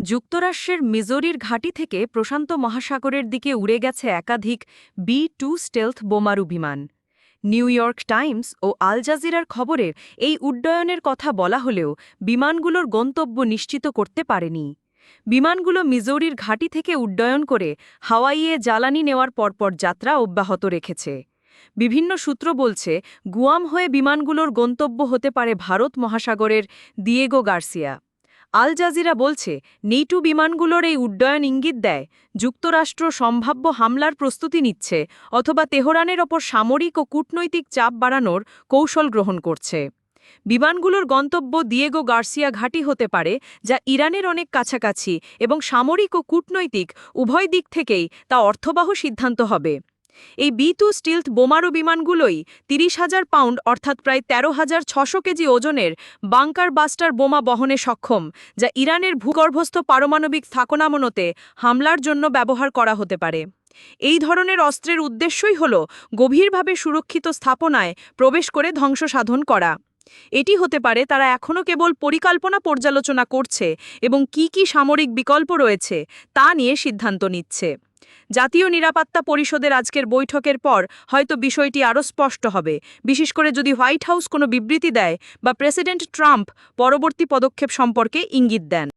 যুক্তরাষ্ট্রের মিজোরির ঘাঁটি থেকে প্রশান্ত মহাসাগরের দিকে উড়ে গেছে একাধিক বি টু স্টেলথ বোমারু বিমান নিউ ইয়র্ক টাইমস ও আল জাজিরার খবরে এই উড্ডয়নের কথা বলা হলেও বিমানগুলোর গন্তব্য নিশ্চিত করতে পারেনি। বিমানগুলো মিজোরির ঘাঁটি থেকে উড্ডয়ন করে হাওয়াইয়ে জ্বালানি নেওয়ার পরপর যাত্রা অব্যাহত রেখেছে। বিভিন্ন সূত্র বলছে, গুয়াম হয়ে বিমানগুলোর গন্তব্য হতে পারে ভারত মহাসাগরের দিয়েগো গার্সিয়া। আল জাজিরা বলছে নেইটু বিমানগুলোর এই উড্ডয়ন ইঙ্গিত দেয়, যুক্তরাষ্ট্র সম্ভাব্য হামলার প্রস্তুতি নিচ্ছে, অথবা তেহরানের ওপর সামরিক ও কূটনৈতিক চাপ বাড়ানোর কৌশল গ্রহণ করছে। বিমানগুলোর গন্তব্য দিয়েগো গার্সিয়া ঘাঁটি হতে পারে, যা ইরানের অনেক কাছাকাছি এবং সামরিক ও কূটনৈতিক উভয় দিক থেকেই তা অর্থবাহ সিদ্ধান্ত হবে। এই বি টু স্টিলথ বোমারু বিমানগুলোই তিরিশ হাজার পাউন্ড অর্থাৎ প্রায় তেরো হাজার ছশো কেজি ওজনের বাংকার বাস্টার বোমা বহনে সক্ষম, যা ইরানের ভূগর্ভস্থ পারমাণবিক স্থাপনামনতে হামলার জন্য ব্যবহার করা হতে পারে। এই ধরনের অস্ত্রের উদ্দেশ্যই হল গভীরভাবে সুরক্ষিত স্থাপনায় প্রবেশ করে ধ্বংস সাধন করা। এটি হতে পারে তারা এখনও কেবল পরিকল্পনা পর্যালোচনা করছে এবং কি কি সামরিক বিকল্প রয়েছে তা নিয়ে সিদ্ধান্ত নিচ্ছে। জাতীয় নিরাপত্তা পরিষদের আজকের বৈঠকের পর হয়তো বিষয়টি আরও স্পষ্ট হবে। বিশেষ করে যদি হোয়াইট হাউস কোনো বিবৃতি দেয় বা প্রেসিডেন্ট ট্রাম্প পরবর্তী পদক্ষেপ সম্পর্কে ইঙ্গিত দেন।